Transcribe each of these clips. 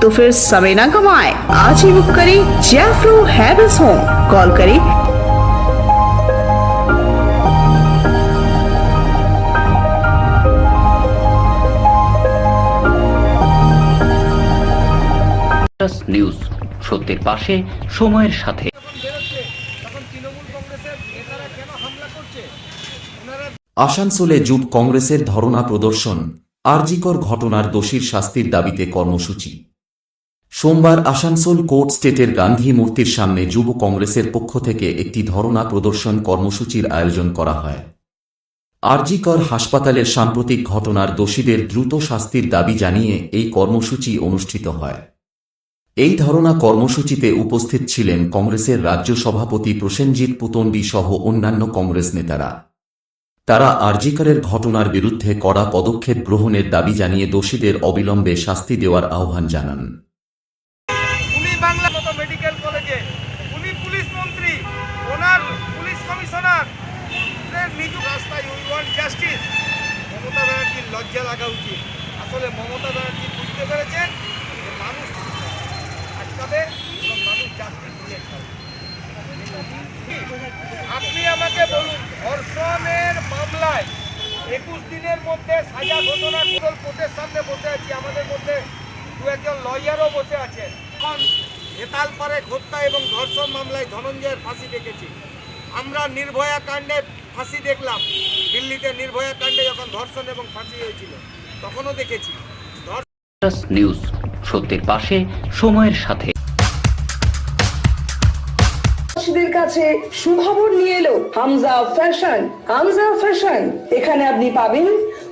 तो फिर समय न कमाए आज ही बुक करें जैफ्रो हैवेंस होम कॉल करें প্লাস নিউজ সত্যের পাশে সময়ের সাথে যখন বেরোচ্ছে তখন তৃণমূল কংগ্রেসের নেতারা কেন হামলা করছে ওনারা আসানসোলে যুব কংগ্রেসের ধরনা প্রদর্শন আরজিকর ঘটনার দোষীর শাস্তির দাবিতে কর্মসূচি সোমবার আসানসোল কোর্ট স্টেটের গান্ধী মূর্তির সামনে যুব কংগ্রেসের পক্ষ থেকে একটি ধরনা প্রদর্শন কর্মসূচির আয়োজন করা হয়। আরজিকর হাসপাতালের সাম্প্রতিক ঘটনার দোষীদের দ্রুত শাস্তির দাবি জানিয়ে এই কর্মসূচি অনুষ্ঠিত হয়। এই ধরনা কর্মসূচিতে উপস্থিত ছিলেন কংগ্রেসের রাজ্য সভাপতি প্রসেনজিৎ পুতন্ডি সহ অন্যান্য কংগ্রেস নেতারা। তারা আরজিকরের ঘটনার বিরুদ্ধে কড়া পদক্ষেপ গ্রহণের দাবি জানিয়ে দোষীদের অবিলম্বে শাস্তি দেওয়ার আহ্বান জানান। লজ্জা লাগা উচিত। আসলে মমতা ব্যানার্জি বুঝতে পেরেছেন মানুষ আটকাবে এবং মানুষ জাস্টিস দিয়ে আপনি আমাকে বলুন, ধর্ষণের মামলায় একুশ দিনের মধ্যে সাজা ঘটনা টোটাল কোর্টের সামনে বসে আছি। আমাদের মধ্যে দু একজন লয়ারও বসে আছেন। এখন হেতালপাড়ে হত্যা এবং ধর্ষণ মামলায় ধনঞ্জয়ের ফাঁসি দেখেছি। আমরা নির্ভয়া কাণ্ডে ফাঁসি দেখলাম। দিল্লিতে নির্ভয়া কাণ্ডে যখন ধর্ষণ এবং ফাঁসি হয়েছিল তখনও দেখেছি। নিউজ সত্যের পাশে সময়ের সাথে। কাছে সুখবর নিয়ে এলো হামজা ফ্যাশন হামজা ফ্যাশন। এখানে আপনি পাবেন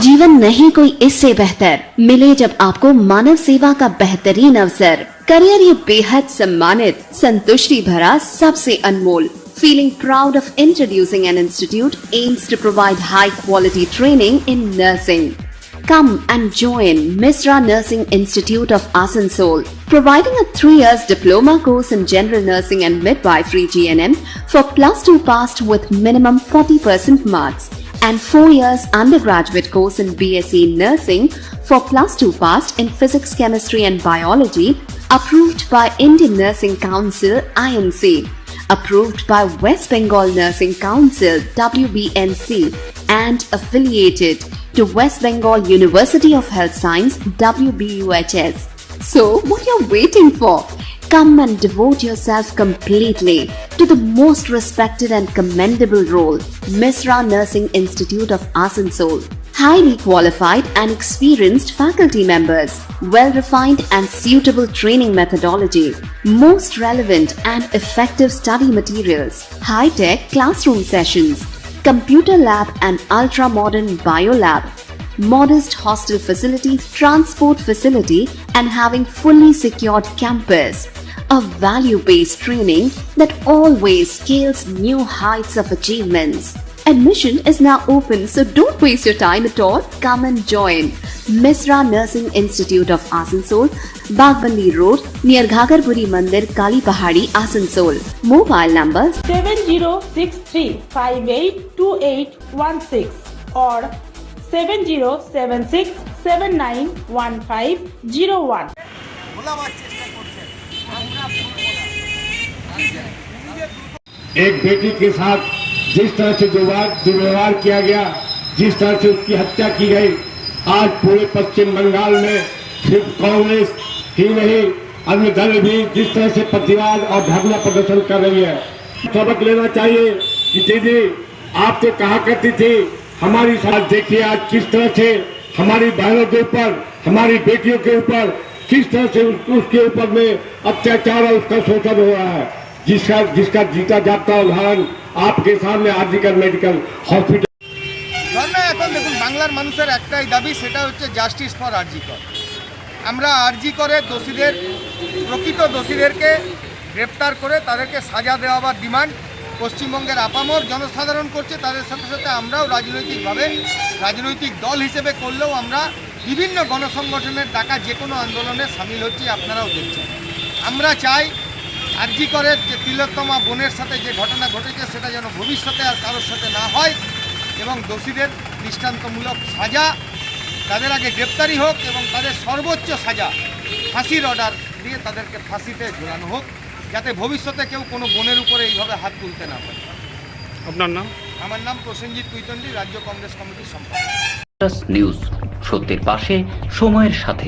जीवन नहीं कोई इससे बेहतर मिले जब आपको मानव सेवा का बेहतरीन अवसर करियर ये बेहद सम्मानित संतुष्टि भरा सबसे अनमोल Feeling proud of introducing an institute aims to provide high quality training in nursing. Come and join Misra Nursing Institute of Asansol, providing a three years diploma course in general nursing and midwifery GNM for plus two passed with minimum 40% marks and 4 years undergraduate course in BSc Nursing for plus 2 passed in Physics, Chemistry and Biology approved by Indian Nursing Council INC approved by West Bengal Nursing Council WBNC and affiliated to West Bengal University of Health Science WBUHS. So, what are you're waiting for? Come and devote yourself completely to the most respected and commendable role, Misra Nursing Institute of Asansol. Highly qualified and experienced faculty members, well refined and suitable training methodology, most relevant and effective study materials, high tech classroom sessions, computer lab and ultra modern bio lab, modest hostel facility, transport facility, and having fully secured campus. A value based training that always scales new heights of achievements. Admission is now open, so don't waste your time at all. Come and join Misra Nursing Institute of Asansol, Bagbandi Road, near Ghagarpuri Mandir, Kali Pahadi, Asansol. Mobile numbers seven zero six three five eight two eight one six or seven zero seven six seven nine one five zero one. एक बेटी के साथ जिस तरह से दुर्व्यवहार किया गया, जिस तरह से उसकी हत्या की गई, आज पूरे पश्चिम बंगाल में सिर्फ़ कांग्रेस ही नहीं, अन्य दल भी जिस तरह से प्रतिवाद और धरना प्रदर्शन कर रही है। सबक लेना चाहिए कि दीदी आप तो कहा करती थी, हमारी साथ देखिए आज किस तरह से हमारी बहनों के ऊपर, हमारी बेटियों के ऊपर, किस तरह से उसके ऊपर में अत्याचार और उसका शोषण हो रहा है। जिसका जिसका जीता जाता उदाहरण आपके सामने आर्जिकल मेडिकल हॉस्पिटल ধর্না এখন দেখুন বাংলার মানুষের একটাই দাবি সেটা হচ্ছে জাস্টিস ফর আরজিকর আমরা আরজিকরে দোষীদের প্রকৃত দোষীদেরকে গ্রেপ্তার করে তাদেরকে সাজা দেওয়া বা ডিমান্ড পশ্চিমবঙ্গের আপামর জনসাধারণ করছে তাদের সাথে সাথে আমরাও রাজনৈতিকভাবে রাজনৈতিক দল হিসেবে করলেও আমরা বিভিন্ন গণসংগঠনের ডাকা যে কোনো আন্দোলনে সামিল হচ্ছি আপনারাও দেখছেন আমরা চাই আরজি করে যে তিলোত্তমা বোনের সাথে যে ঘটনা ঘটেছে সেটা যেন ভবিষ্যতে আর কারোর সাথে না হয় এবং দোষীদের দৃষ্টান্তমূলক সাজা তাদের আগে গ্রেপ্তারি হোক এবং তাদের সর্বোচ্চ সাজা ফাঁসির অর্ডার দিয়ে তাদেরকে ফাঁসিতে ঝোলানো হোক যাতে ভবিষ্যতে কেউ কোনো বোনের উপরে এইভাবে হাত তুলতে না পারে। আপনার নাম? আমার নাম প্রসেনজিৎ কুইতন্ডি রাজ্য কংগ্রেস কমিটির সম্পাদক। নিউজ সত্যের পাশে সময়ের সাথে।